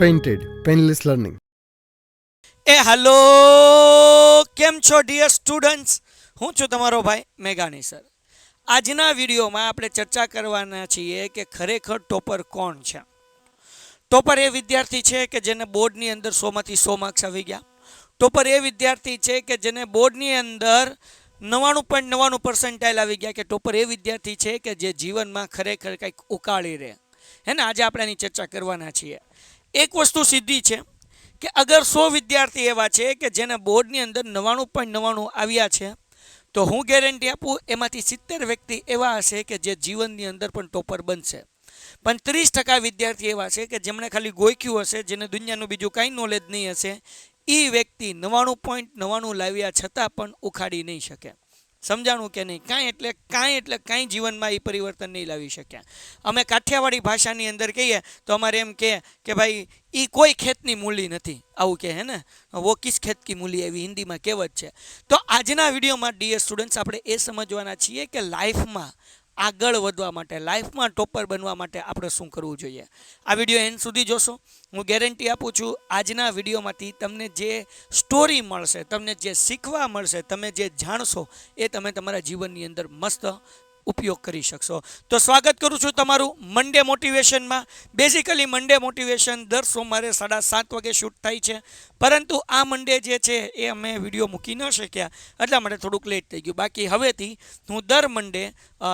Painted, painless learning એ hello કેમ છો ડિયર સ્ટુડન્ટ્સ હું છું તમારો ભાઈ મેઘાણી સર આજના વિડીયોમાં આપણે ચર્ચા કરવાના છીએ કે ખરેખર ટોપર કોણ છે? ટોપર એ વિદ્યાર્થી છે કે જેને બોર્ડની અંદર સોમાંથી સો માર્ક્સ આવી ગયા? ટોપર એ વિદ્યાર્થી છે કે જેને બોર્ડની અંદર નવ્વાણું પોઈન્ટ નવ્વાણું પર્સન્ટાઇલ આવી ગયા? કે ટોપર એ વિદ્યાર્થી છે કે જે જીવનમાં ખરેખર કંઈક ઉકાળી રહે? હે ને આજે આપણે એની ચર્ચા કરવાના છીએ. એક વસ્તુ સીધી છે કે અગર સો વિદ્યાર્થી એવા છે કે જેને બોર્ડની અંદર નવ્વાણું પોઈન્ટ નવ્વાણું આવ્યા છે, તો હું ગેરંટી આપું એમાંથી સિત્તેર વ્યક્તિ એવા હશે કે જે જીવનની અંદર પણ ટોપર બનશે. પણ ત્રીસ ટકા વિદ્યાર્થી એવા છે કે જેમણે ખાલી ગોખ્યું હશે, જેને દુનિયાનું બીજું કાંઈ નોલેજ નહીં હશે એ વ્યક્તિ નવ્વાણું પોઈન્ટ નવ્વાણું લાવ્યા છતાં પણ ઉખાડી નહીં શકે. સમજાણું કે નહીં? કાંઈ એટલે કાંઈ એટલે કાંઈ જીવનમાં એ પરિવર્તન નહીં લાવી શક્યા. અમે કાઠિયાવાડી ભાષાની અંદર કહીએ, તો અમારે એમ કહે કે ભાઈ એ કોઈ ખેતની મૂલી નથી. આવું કહે હે ને? વો કિસ ખેત કી મૂલી એવી હિન્દીમાં કહેવત છે. તો આજના વિડીયોમાં ડીએર સ્ટુડન્ટ્સ આપણે એ સમજવાના છીએ કે લાઈફમાં આગળ વધવા માટે, લાઈફમાં ટોપર બનવા માટે આપણે શું કરવું જોઈએ? આ વીડિયો એન્ડ સુધી જોશો. હું ગેરંટી આપું છું, આજના વિડીયોમાંથી તમને જે સ્ટોરી મળશે, તમને જે શીખવા મળશે, તમે જે જાણશો, એ તમે તમારા જીવનની અંદર મસ્ત ઉપયોગ કરી શકશો. તો સ્વાગત કરું છું તમારું મંડે મોટિવેશનમાં બેઝિકલી મંડે મોટિવેશન દર સોમવારે સાડા સાત વાગે શૂટ થાય છે. પરંતુ આ મંડે જે છે એ અમે વીડિયો મૂકી ન શક્યા. એટલા માટે થોડુંક લેટ થઈ ગયું. બાકી હવેથી હું દર મંડે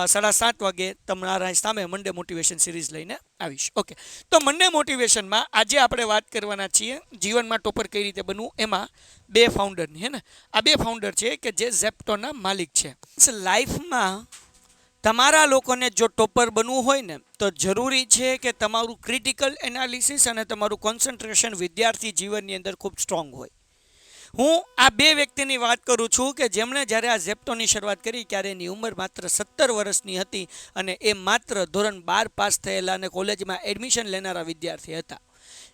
સાડા સાત વાગે તમારા સામે મંડે મોટિવેશન સિરીઝ લઈને આવીશ. ઓકે તો મંડે મોટિવેશનમાં આજે આપણે વાત કરવાના છીએ જીવનમાં ટોપર કઈ રીતે બનવું એમાં બે ફાઉન્ડરની હે ને? આ બે ફાઉન્ડર છે કે જે ઝેપ્ટોના માલિક છે. લાઈફમાં તમારા લોકોને જો ટોપર બનવું હોય ને, તો જરૂરી છે કે તમારું ક્રિટિકલ એનાલિસિસ અને તમારું કોન્સન્ટ્રેશન વિદ્યાર્થી જીવનની અંદર ખૂબ સ્ટ્રોંગ હોય. હું આ બે વ્યક્તિની વાત કરું છું કે જેમણે જ્યારે આ ઝેપ્ટોની શરૂઆત કરી ત્યારે એની ઉંમર માત્ર સત્તર વર્ષની હતી અને એ માત્ર ધોરણ બાર પાસ થયેલા અને કોલેજમાં એડમિશન લેનારા વિદ્યાર્થી હતા.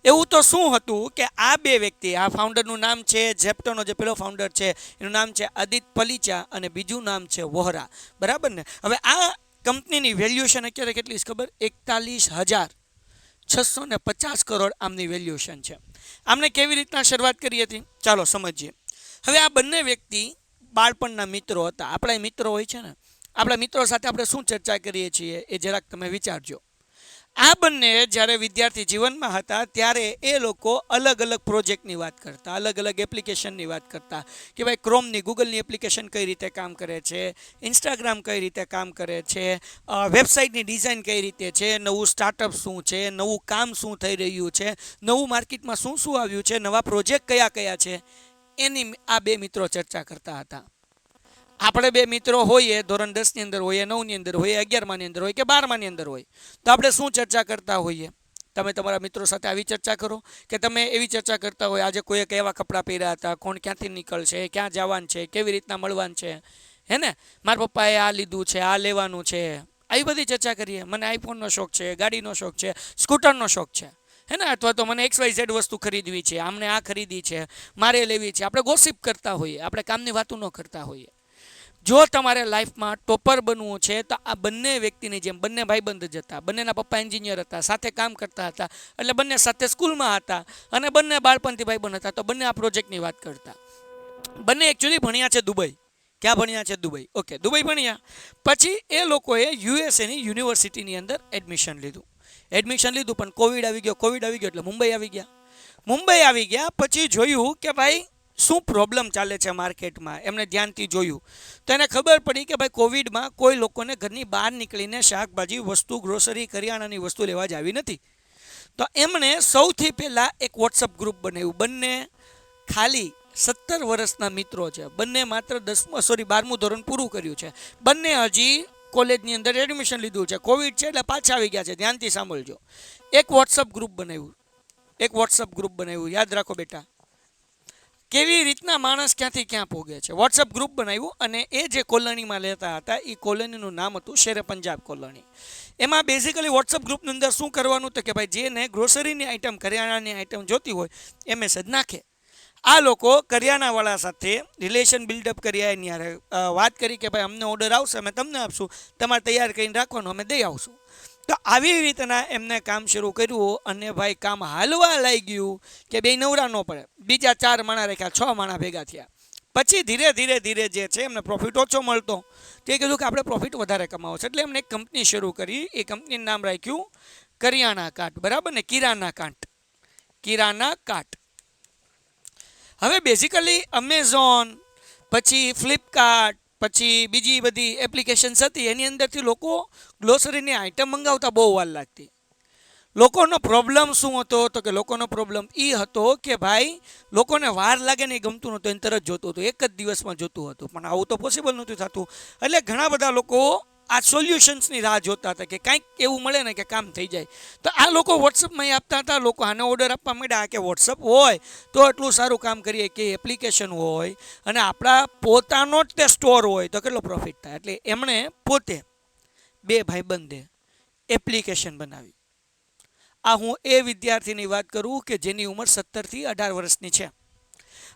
એવું તો શું હતું કે આ બે વ્યક્તિ, આ ફાઉન્ડરનું નામ છે ઝેપ્ટોનો જે પેલો ફાઉન્ડર છે, એનું નામ છે આદિત પલીચા અને બીજું નામ છે વોહરા બરાબર ને? હવે આ કંપનીની વેલ્યુએશન અત્યારે કેટલી છે ખબર? એકતાલીસ હજાર. છસો ને પચાસ કરોડ આમની વેલ્યુએશન છે. આમને કેવી રીતના શરૂઆત કરી હતી? ચાલો સમજીએ. હવે આ બંને વ્યક્તિ બાળપણના મિત્રો હતા. આપણા મિત્રો હોય છે ને? આપણા મિત્રો સાથે આપણે શું ચર્ચા કરીએ છીએ એ જરાક તમે વિચારજો. આ બંને જ્યારે વિદ્યાર્થી જીવનમાં હતા, ત્યારે એ લોકો અલગ અલગ પ્રોજેક્ટની વાત કરતા, અલગ અલગ એપ્લિકેશનની વાત કરતા કે ભાઈ ક્રોમની ગૂગલની એપ્લિકેશન કઈ રીતે કામ કરે છે ઇન્સ્ટાગ્રામ કઈ રીતે કામ કરે છે વેબસાઇટની ડિઝાઇન કઈ રીતે છે, નવું સ્ટાર્ટઅપ શું છે, નવું કામ શું થઈ રહ્યું છે, નવું માર્કેટમાં શું શું આવ્યું છે, નવા પ્રોજેક્ટ કયા કયા છે, એની આ બે મિત્રો ચર્ચા કરતા હતા. આપણે બે મિત્રો હોઈએ, ધોરણ દસની અંદર હોઈએ, નવની અંદર હોઈએ, અગિયારમાની અંદર હોય કે બારમાની અંદર હોય, તો આપણે શું ચર્ચા કરતા હોઈએ? તમે તમારા મિત્રો સાથે આવી ચર્ચા કરો કે તમે એવી ચર્ચા કરતા હોય, આજે કોઈએ કેવા કપડાં પહેર્યા હતા, કોણ ક્યાંથી નીકળશે, ક્યાં જવાનું છે, કેવી રીતના મળવાનું છે, હે ને? મારા પપ્પાએ આ લીધું છે, આ લેવાનું છે, આવી બધી ચર્ચા કરીએ. મને આઈફોનનો શોખ છે, ગાડીનો શોખ છે, સ્કૂટરનો શોખ છે, હે ને? અથવા તો મને એક્સ વાય ઝેડ વસ્તુ ખરીદવી છે, આમને આ ખરીદી છે, મારે લેવી છે. આપણે ગોસિપ કરતા હોઈએ, આપણે કામની વાતો ન કરતા હોઈએ. જો તમારે લાઈફમાં ટોપર બનવું છે, તો આ બંને વ્યક્તિની જેમ, બંને ભાઈબંધ જ હતા, બંનેના પપ્પા એન્જિનિયર હતા, સાથે કામ કરતા હતા, એટલે બંને સાથે સ્કૂલમાં હતા અને બંને બાળપણથી ભાઈબંધ હતા, તો બંને આ પ્રોજેક્ટની વાત કરતા. બંને એકચ્યુઅલી ભણ્યા છે દુબઈ. ક્યાં ભણ્યા છે? દુબઈ. ઓકે દુબઈ ભણ્યા. પછી એ લોકોએ યુએસએની યુનિવર્સિટીની અંદર એડમિશન લીધું. એડમિશન લીધું, પણ કોવિડ આવી ગયો કોવિડ આવી ગયો, એટલે મુંબઈ આવી ગયા. મુંબઈ આવી ગયા, પછી જોયું કે ભાઈ શું પ્રોબ્લેમ ચાલે છે માર્કેટમાં? એમને ધ્યાનથી જોયું. તો એને ખબર પડી કે ભાઈ, કોવિડમાં કોઈ લોકોને ઘરની બહાર નીકળીને શાકભાજી, વસ્તુ ગ્રોસરી કરિયાણાની વસ્તુ લેવા જ આવી નથી. તો એમણે સૌથી પહેલાં એક વોટ્સઅપ ગ્રુપ બનાવ્યું. બંને ખાલી સત્તર વર્ષના મિત્રો છે. બંને માત્ર દસમું સોરી બારમું ધોરણ પૂરું કર્યું છે. બંને હજી કોલેજની અંદર એડમિશન લીધું છે. કોવિડ છે એટલે પાછા આવી ગયા છે. ધ્યાનથી સાંભળજો. એક વોટ્સઅપ ગ્રુપ બનાવ્યું. એક વોટ્સઅપ ગ્રુપ બનાવ્યું. યાદ રાખો બેટા. કેવી રીતના માણસ ક્યાંથી ક્યાં પોગે છે? વોટ્સઅપ ગ્રુપ બનાવ્યું અને એ જે કોલોનીમાં લેતા હતા એ કોલોનીનું નામ હતું શેરે પંજાબ કોલોની. એમાં બેઝિકલી વોટ્સઅપ ગ્રુપની અંદર શું કરવાનું તો કે ભાઈ જેને ગ્રોસરીની આઈટમ કરિયાણાની આઈટમ જોતી હોય એ મેસેજ નાખે. આ લોકો કરિયાણાવાળા સાથે રિલેશન બિલ્ડઅપ કર્યા એની હારે, વાત કરી કે ભાઈ અમને ઓર્ડર આવશે અમે તમને આપશું. તમારે તૈયાર કરીને રાખવાનું અમે દઈ આવશું. તો આવી રીતના એમને કામ શરૂ કર્યું અને ભાઈ કામ હાલવા લાગી ગયું કે બે નવરા ન પડે. બીજા ચાર માણા રાખ્યા, છ માણા ભેગા થયા. પછી ધીરે ધીરે ધીરે જે છે એમને પ્રોફિટ ઓછો મળતો. તે કીધું કે આપણે પ્રોફિટ વધારે કમાવો છે. એટલે એમને એક કંપની શરૂ કરી, એ કંપનીનું નામ રાખ્યું કરિયાણા કાટ. બરાબર ને? કિરાના કાંટ. કિરાના કાટ. હવે બેઝિકલી અમેઝોન પછી ફ્લિપકાર્ટ પછી બીજી બધી એપ્લિકેશન્સ હતી. એની અંદરથી લોકો ગ્લોસરીની આઇટમ મંગાવતા બહુ વાર લાગતી. લોકોનો પ્રોબ્લેમ શું હતો? તો કે લોકોનો પ્રોબ્લેમ એ હતો કે ભાઈ, લોકોને વાર લાગે ને એ ગમતું નહોતું, એને તરત જોતું હતું. એક જ દિવસમાં જોતું હતું. પણ આવું તો પોસિબલ નહોતું થતું. એટલે ઘણા બધા લોકો આ સોલ્યુશન્સની રાહ જોતા હતા કે કાંઈક એવું મળે ને કે કામ થઈ જાય. તો આ લોકો વોટ્સઅપમાં આપતા હતા. લોકો આને ઓર્ડર આપવા માંડ્યા કે વોટ્સઅપ હોય તો એટલું સારું કામ કરીએ કે એપ્લિકેશન હોય અને આપણા પોતાનો જ તે સ્ટોર હોય તો કેટલો પ્રોફિટ થાય. એટલે એમણે પોતે બે ભાઈબંધે એપ્લિકેશન બનાવી. આ હું એ વિદ્યાર્થીની વાત કરું કે જેની ઉંમર સત્તરથી અઢાર વર્ષની છે.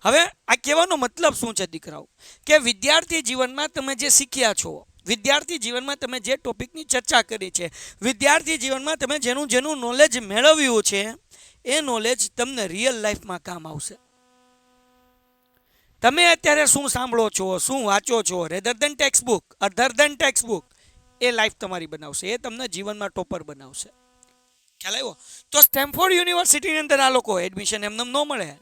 હવે આ કહેવાનો મતલબ શું છે દીકરાઓ? કે વિદ્યાર્થી જીવનમાં તમે જે શીખ્યા છો, વિદ્યાર્થી જીવનમાં તમે જે ટોપિકની ચર્ચા કરી છે, વિદ્યાર્થી જીવનમાં તમે જેનું જેનું નોલેજ મેળવ્યું છે, એ નોલેજ તમને રિયલ લાઈફમાં કામ આવશે. તમે અત્યારે શું સાંભળો છો, શું વાંચો છો rather than textbook other than textbook એ લાઈફ તમારી બનાવશે. એ તમને જીવનમાં ટોપર બનાવશે. ખ્યાલ આવ્યો? તો સ્ટેમ્ફોર્ડ યુનિવર્સિટીની અંદર આ લોકો એડમિશન એમને ન મળે.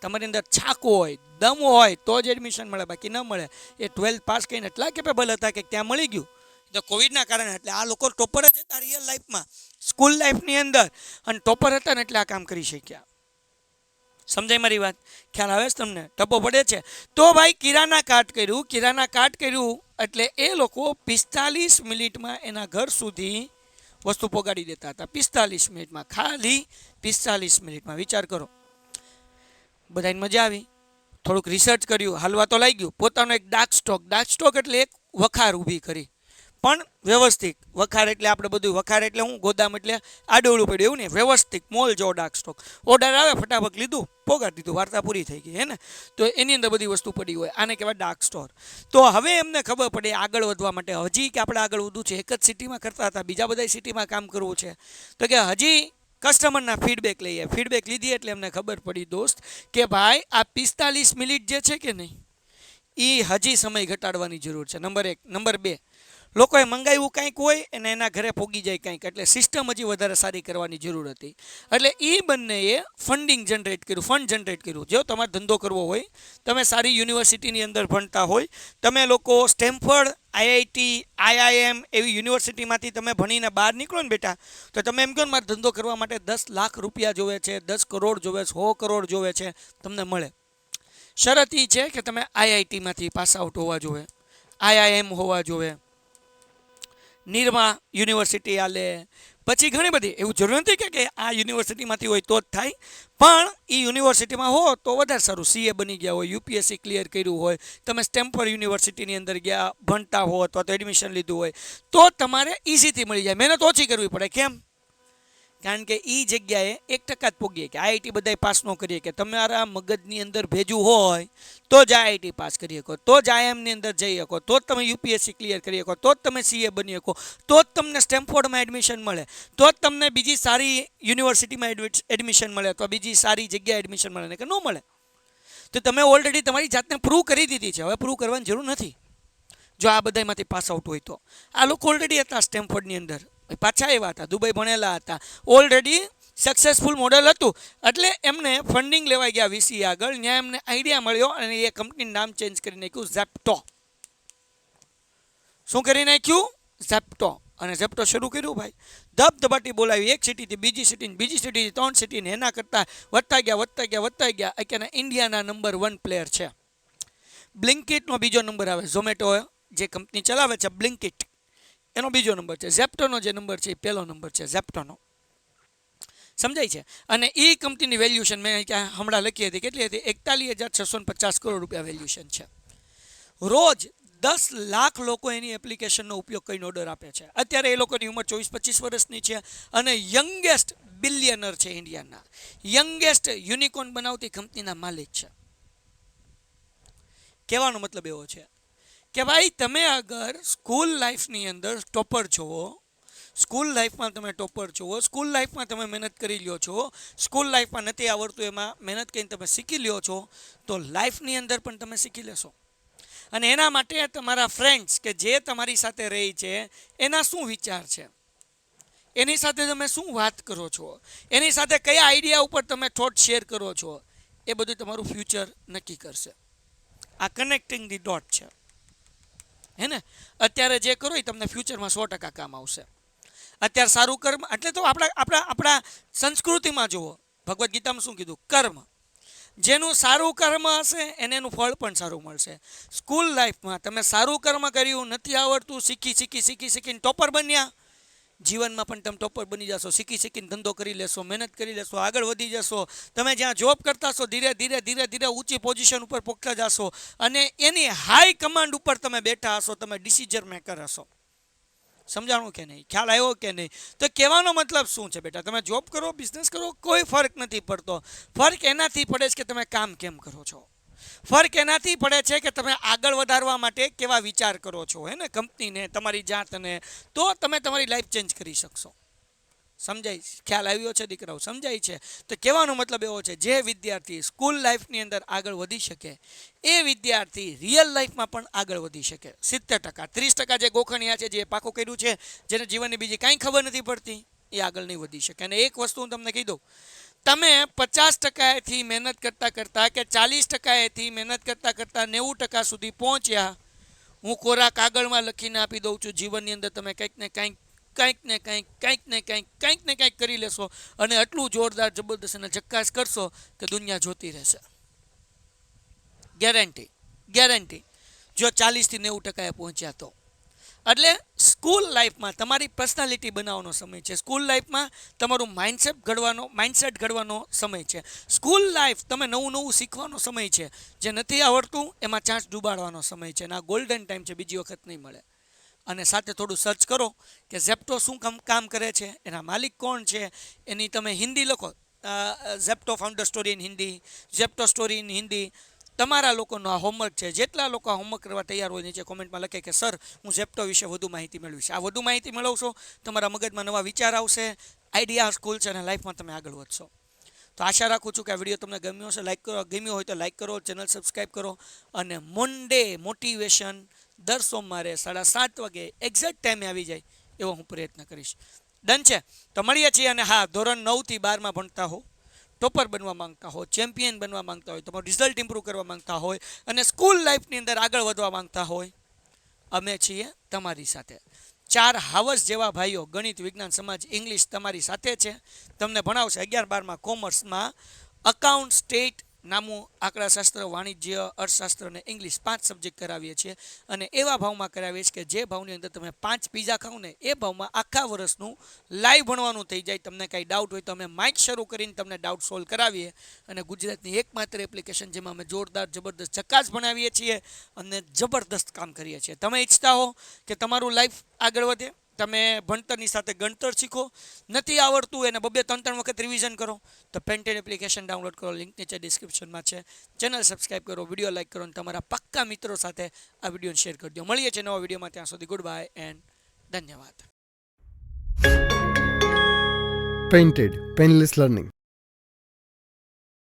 તમારી અંદર છાકો હોય, દમ હોય, તો જ એડમિશન મળે, બાકી ન મળે. એ ટ્વેલ્થ પાસ કરીને એટલા કેપેબલ હતા કે ત્યાં મળી ગયું. તો કોવિડના કારણે એટલે આ લોકો ટોપર જ હતા રિયલ લાઈફમાં સ્કૂલ લાઈફની અંદર. અને ટોપર હતા ને એટલે આ કામ કરી શક્યા. સમજાય મારી વાત? ખ્યાલ આવે છે તમને? ટપો પડે છે. તો ભાઈ કિરાના કાટ કર્યું, કિરાના કાટ કર્યું. એટલે એ લોકો પિસ્તાલીસ મિનિટમાં એના ઘર સુધી વસ્તુ પોગાડી દેતા હતા. પિસ્તાલીસ મિનિટમાં. ખાલી પિસ્તાલીસ મિનિટમાં. વિચાર કરો. બધાને મજા આવી. થોડુંક રિસર્ચ કર્યું. હાલવા તો લાગ્યું. પોતાનો એક ડાર્ક સ્ટોક ડાર્ક સ્ટોક એટલે એક વખાર ઊભી કરી. પણ વ્યવસ્થિત. વખાર એટલે આપણે બધું વખાર એટલે હું ગોદામ એટલે આડોળું પડ્યું, એવું ને વ્યવસ્થિત મોલ જો ડાર્ક સ્ટોક ઓર્ડર આવે, ફટાફટ લીધું પોગાડી દીધું, વાર્તા પૂરી થઈ ગઈ, હે ને? તો એની અંદર બધી વસ્તુ પડી હોય. આને કહેવાય ડાર્ક સ્ટોર તો હવે એમને ખબર પડે આગળ વધવા માટે. હજી કે આપણે આગળ વધવું છે. એક જ સિટીમાં કરતા હતા, બીજા બધા સિટીમાં કામ કરવું છે. તો કે હજી કસ્ટમરના ફીડબેક લઈએ. ફીડબેક લીધી એટલે એમને ખબર પડી દોસ્ત કે ભાઈ, આ પિસ્તાલીસ મિનિટ જે છે કે નહીં એ હજી સમય ઘટાડવાની જરૂર છે. નંબર એક. નંબર બે. લોકોએ મંગાવ્યું કંઈક હોય અને એના ઘરે પોગી જાય કંઈક. એટલે સિસ્ટમ હજી વધારે સારી કરવાની જરૂર હતી. એટલે એ બંનેએ ફંડિંગ જનરેટ કર્યું ફંડ જનરેટ કર્યું. જો તમારે ધંધો કરવો હોય, તમે સારી યુનિવર્સિટીની અંદર ભણતા હોય, તમે લોકો સ્ટેમ્ફર્ડ, આઈઆઈટી, આઈઆઈએમ એવી યુનિવર્સિટીમાંથી તમે ભણીને બહાર નીકળો ને બેટા, તો તમે એમ કહો ને મારે ધંધો કરવા માટે દસ લાખ રૂપિયા જોવે છે, દસ કરોડ જોવે છે, સો કરોડ જોવે છે, તમને મળે. શરત એ છે કે તમે આઈઆઈટીમાંથી પાસ આઉટ હોવા જોવે, આઈઆઈએમ હોવા જોવે નિરમા યુનિવર્સિટી આલે. પછી ઘણી બધી એવું જરૂર નથી કે આ યુનિવર્સિટીમાંથી હોય તો જ થાય. પણ એ યુનિવર્સિટીમાં હો તો વધારે સારું. સીએ બની ગયા હોય યુપીએસસી ક્લિયર કર્યું હોય, તમે સ્ટેમ્પર યુનિવર્સિટીની અંદર ગયા, ભણતા હો અથવા તો એડમિશન લીધું હોય, તો તમારે ઇઝીથી મળી જાય. મહેનત ઓછી કરવી પડે. કેમ? કારણ કે એ જગ્યાએ એક ટકા જ પોગીએ કે આઈઆઈટી બધાય પાસ ન કરીએ કે તમારા મગજની અંદર ભેજું હોય, તો જ આઈઆઈટી પાસ કરી શકો, તો જ આઈએમની અંદર જઈ શકો, તો જ તમે યુપીએસસી ક્લિયર કરી શકો, તો જ તમે સીએ બની શકો, તો જ તમને સ્ટેમ્ફોર્ડમાં એડમિશન મળે, તો જ તમને બીજી સારી યુનિવર્સિટીમાં એડમિશન મળે અથવા બીજી સારી જગ્યાએ એડમિશન મળે કે ન મળે. તો તમે ઓલરેડી તમારી જાતને પ્રૂવ કરી દીધી છે, હવે પ્રૂવ કરવાની જરૂર નથી. જો આ બધામાંથી પાસ આઉટ હોય તો. આ લોકો ઓલરેડી હતા સ્ટેમ્ફોર્ડની અંદર. પાછા આવ્યા હતા, દુબઈ ભણેલા હતા. ઓલરેડી સક્સેસફુલ મોડલ હતું. એટલે એમને ફંડિંગ લેવાઈ ગયા વીસી આગળ. ત્યાં એમને આઈડિયા મળ્યો અને એ કંપનીનું નામ ચેન્જ કરી નાખ્યું ઝેપ્ટો શું કરી નાખ્યું? ઝેપ્ટો અને ઝેપ્ટો શરૂ કર્યું ભાઈ. ધબધબાટી બોલાવી. એક સિટીથી બીજી સિટી બીજી સિટીથી ત્રણ સિટીને એના કરતાં વધતા ગયા વધતા ગયા વધતા ગયા. અત્યારના ઇન્ડિયાના નંબર વન પ્લેયર છે. બ્લિંકિટનો બીજો નંબર આવે. ઝોમેટો જે કંપની ચલાવે છે બ્લિંકિટ એનો બીજો નંબર છે. ઝેપ્ટોનો જે નંબર છે એ પહેલો નંબર છે, ઝેપ્ટોનો. સમજાય છે? અને એ કંપનીની વેલ્યુશન મેં ત્યાં હમણાં લખી હતી. કેટલી હતી? એકતાલીસ હજાર છસો પચાસ કરોડ રૂપિયા વેલ્યુશન છે. રોજ દસ લાખ લોકો એની એપ્લિકેશનનો ઉપયોગ કરીને ઓર્ડર આપે છે. અત્યારે એ લોકોની ઉંમર ચોવીસ પચીસ વર્ષની છે અને યંગેસ્ટ બિલિયનર છે ઇન્ડિયાના. યંગેસ્ટ યુનિકોર્ન બનાવતી કંપનીના માલિક છે. કહેવાનો મતલબ એવો છે. કે ભાઈ, તમે અગર સ્કૂલ લાઈફની અંદર ટોપર છો સ્કૂલ લાઈફમાં તમે ટોપર છો સ્કૂલ લાઈફમાં તમે મહેનત કરી લ્યો છો સ્કૂલ લાઈફમાં નથી આવડતું એમાં મહેનત કરીને તમે શીખી લ્યો છો, તો લાઈફની અંદર પણ તમે શીખી લેશો. અને એના માટે તમારા ફ્રેન્ડ્સ કે જે તમારી સાથે રહી છે, એના શું વિચાર છે? એની સાથે તમે શું વાત કરો છો? એની સાથે કયા આઈડિયા ઉપર તમે થોટ શેર કરો છો? એ બધું તમારું ફ્યુચર નક્કી કરશે. આ કનેક્ટિંગ ધી ડોટ છે. હે ને? અત્યારે જે કરો એ તમને ફ્યુચરમાં સો ટકા કામ આવશે. અત્યારે સારું કર્મ, એટલે તો આપણા આપણા આપણા સંસ્કૃતિમાં જુઓ. ભગવદ્ ગીતામાં શું કીધું? કર્મ. જેનું સારું કર્મ હશે, એને એનું ફળ પણ સારું મળશે. સ્કૂલ લાઈફમાં તમે સારું કર્મ કર્યું, નથી આવડતું, શીખી શીખી શીખી, શીખીને ટોપર બન્યા. જીવનમાં પણ તમે ટોપર બની જશો, શીખી શીખીને ધંધો કરી લેશો, મહેનત કરી લેશો, આગળ વધી જશો. તમે જ્યાં જોબ કરતા છો ધીરે ધીરે ધીરે ધીરે ઊંચી પોઝિશન ઉપર પહોંચતા જશો અને એની હાઈ કમાન્ડ ઉપર તમે બેઠા હશો, તમે ડિસિઝન મેકર હશો. સમજાણું કે નહીં? ખ્યાલ આવ્યો કે નહીં? તો કહેવાનો મતલબ શું છે બેટા? તમે જોબ કરો બિઝનેસ કરો, કોઈ ફરક નથી પડતો. ફરક એનાથી પડે છે કે તમે કામ કેમ કરો છો? ફરક એનાથી પડે છે કે તમે આગળ વધારવા માટે કેવા વિચાર કરો છો, હે ને? કંપનીને, તમારી જાતને. તો તમે તમારી લાઈફ ચેન્જ કરી શકશો. સમજાય? ખ્યાલ આવ્યો છે દીકરાઓ? સમજાય છે? તો કહેવાનો મતલબ એવો છે, જે વિદ્યાર્થી સ્કૂલ લાઈફની અંદર આગળ વધી શકે, એ વિદ્યાર્થી રિયલ લાઈફમાં પણ આગળ વધી શકે. સિત્તેર ટકા. ત્રીસ ટકા જે ગોખણિયા છે, જે પાકું કર્યું છે, જેને જીવનની બીજી કાંઈ ખબર નથી પડતી, એ આગળ નહીં વધી શકે. અને એક વસ્તુ હું તમને કહી દઉં. તમે પચાસ ટકાએથી મહેનત કરતાં કરતાં કે ચાલીસ ટકાએથી મહેનત કરતાં કરતાં નેવું ટકા સુધી પહોંચ્યા, હું કોરા કાગળમાં લખીને આપી દઉં છું, જીવનની અંદર તમે કંઈક ને કંઈક કંઈક ને કંઈક કંઈક ને કંઈક કંઈક ને કંઈક કરી લેશો અને આટલું જોરદાર જબરદસ્ત અને જક્કાસ કરશો કે દુનિયા જોતી રહેશે. ગેરંટી ગેરંટી જો ચાલીસથી નેવું ટકાએ પહોંચ્યા તો. એટલે સ્કૂલ લાઈફમાં તમારી પર્સનાલિટી બનાવવાનો સમય છે. સ્કૂલ લાઈફમાં તમારું માઇન્ડસેટ ઘડવાનો માઇન્ડસેટ ઘડવાનો સમય છે. સ્કૂલ લાઈફ તમે નવું નવું શીખવાનો સમય છે. જે નથી આવડતું, એમાં ચાન્સ ડૂબાડવાનો સમય છે. અને આ ગોલ્ડન ટાઈમ છે, બીજી વખત નહીં મળે. અને સાથે થોડું સર્ચ કરો કે ઝેપ્ટો શું કામ કામ કરે છે, એના માલિક કોણ છે, એની તમે હિન્દી લખો. Zepto founder story in Hindi Zepto story in Hindi તમારા લોકોનો આ હોમવર્ક છે, જેટલા લોકો હોમવર્ક કરવા તૈયાર હોય નીચે કોમેન્ટમાં લખે કે, સર, હું ઝેપ્ટો વિશે વધુ માહિતી મેળવીશ. આ વધુ માહિતી મેળવશો, તમારા મગજમાં નવા વિચાર આવશે આઈડિયા સ્કૂલ છે અને લાઈફમાં તમે આગળ વધશો. તો આશા રાખું છું કે આ વીડિયો તમને ગમ્યો હશે. લાઈક કરો, ગમ્યો હોય તો લાઈક કરો ચેનલ સબસ્ક્રાઈબ કરો અને મોન્ડે મોટિવેશન દર સોમવારે સાડા સાત વાગે એક્ઝેક્ટ ટાઈમે આવી જાય એવો હું પ્રયત્ન કરીશ. ડન છે? તો મળીએ છીએ અને હા, ધોરણ નવથી બારમાં ભણતા હો. ટોપર બનવા માંગતા હો ચેમ્પિયન બનવા માંગતા હોય, તમારું રિઝલ્ટ ઇમ્પ્રૂવ કરવા માંગતા હોય અને સ્કૂલ લાઈફની અંદર આગળ વધવા માંગતા હોય, અમે છીએ તમારી સાથે. ચાર હાવસ જેવા ભાઈઓ, ગણિત, વિજ્ઞાન, સમાજ ઇંગ્લિશ તમારી સાથે છે. તમને ભણાવશે અગિયાર બારમાં કોમર્સમાં. અકાઉન્ટ સ્ટેટ નામું આંકડાશાસ્ત્ર, વાણિજ્ય, અર્થશાસ્ત્ર અને ઇંગ્લિશ પાંચ સબ્જેક્ટ કરાવીએ છીએ. અને એવા ભાવમાં કરાવીએ છીએ કે જે ભાવની અંદર તમે પાંચ પીઝા ખાવ ને એ ભાવમાં આખા વર્ષનું લાઈવ ભણવાનું થઈ જાય. તમને કાંઈ ડાઉટ હોય તો અમે માઇક શરૂ કરીને તમને ડાઉટ સોલ્વ કરાવીએ. અને ગુજરાતની એકમાત્ર એપ્લિકેશન જેમાં અમે જોરદાર, જબરદસ્ત ચકાસ ભણાવીએ છીએ અને જબરદસ્ત કામ કરીએ છીએ. તમે ઈચ્છતા હો કે તમારું લાઈફ આગળ વધે? તમે ભણતરની સાથે ગણતર શીખો. નથી આવડતું એને બબે ત્રણ ત્રણ વખત રિવિઝન કરો. તો પેન્ટેડ એપ્લિકેશન ડાઉનલોડ કરો લિંક નીચે ડિસ્ક્રિપ્શનમાં છે. ચેનલ સબસ્ક્રાઈબ કરો વીડિયો લાઇક કરો અને તમારા પક્કા મિત્રો સાથે આ વિડીયોને શેર કરી દો. મળીએ છીએ નવા વિડીયોમાં. ત્યાં સુધી ગુડ બાય એન્ડ ધન્યવાદ. Painted painless Learning.